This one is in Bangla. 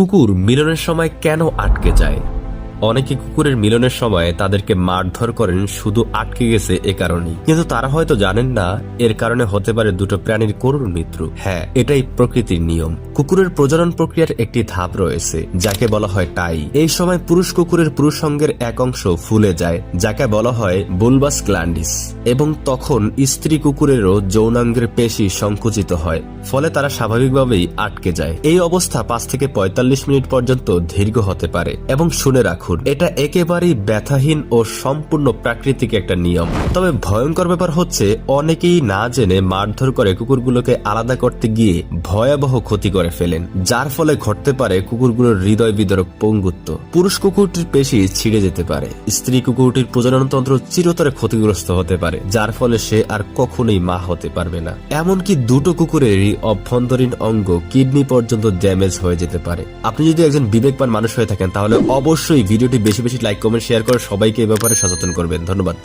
কুকুর মিলনের সময় কেন আটকে যায়? অনেকে কুকুরের মিলনের সময় তাদেরকে মারধর করেন, শুধু আটকে গেছে এ কারণেই। কিন্তু তারা হয়তো জানেন না, এর কারণে হতে পারে দুটো প্রাণীর করুণ মৃত্যু। হ্যাঁ এটাই প্রকৃতির নিয়ম। কুকুরের প্রজনন প্রক্রিয়ার একটি ধাপ রয়েছে, যাকে বলা হয় টাই। এই সময় পুরুষ কুকুরের পুরুষ সঙ্গের এক অংশ ফুলে যায়, যাকে বলা হয় বুলবাস গ্ল্যান্ডিস। এবং তখন স্ত্রী কুকুরেরও যৌনাঙ্গের পেশি সংকুচিত হয়, ফলে তারা স্বাভাবিকভাবেই আটকে যায়। এই অবস্থা পাঁচ থেকে পঁয়তাল্লিশ মিনিট পর্যন্ত দীর্ঘ হতে পারে, এবং শুনে রাখুন এটা একেবারেই ব্যথাহীন ও সম্পূর্ণ প্রাকৃতিক একটা নিয়ম। তবে ভয়ঙ্কর ব্যাপার হচ্ছে, অনেকেই না জেনে মারধর করে কুকুরগুলোকে আলাদা করতে গিয়ে ভয়াবহ ক্ষতি করে ফেলেন, যার ফলে ঘটতে পারে কুকুরগুলোর হৃদয় বিদরক পঙ্গুত্ব। পুরুষ কুকুরটির পেশি ছিঁড়ে যেতে পারে। স্ত্রী কুকুরটির প্রজননতন্ত্র চিরতরে ক্ষতিগ্রস্ত হতে পারে, যার ফলে সে আর কখনোই মা হতে পারবে না। এমনকি দুটো কুকুরেরই অভ্যন্তরীণ অঙ্গ কিডনি পর্যন্ত ড্যামেজ হয়ে যেতে পারে। আপনি যদি একজন বিবেকবান মানুষ হয়ে থাকেন, তাহলে অবশ্যই ভিডিওটি বেশি বেশি লাইক কমেন্ট শেয়ার করে সবাইকে এ ব্যাপারে সচেতন করবেন। ধন্যবাদ।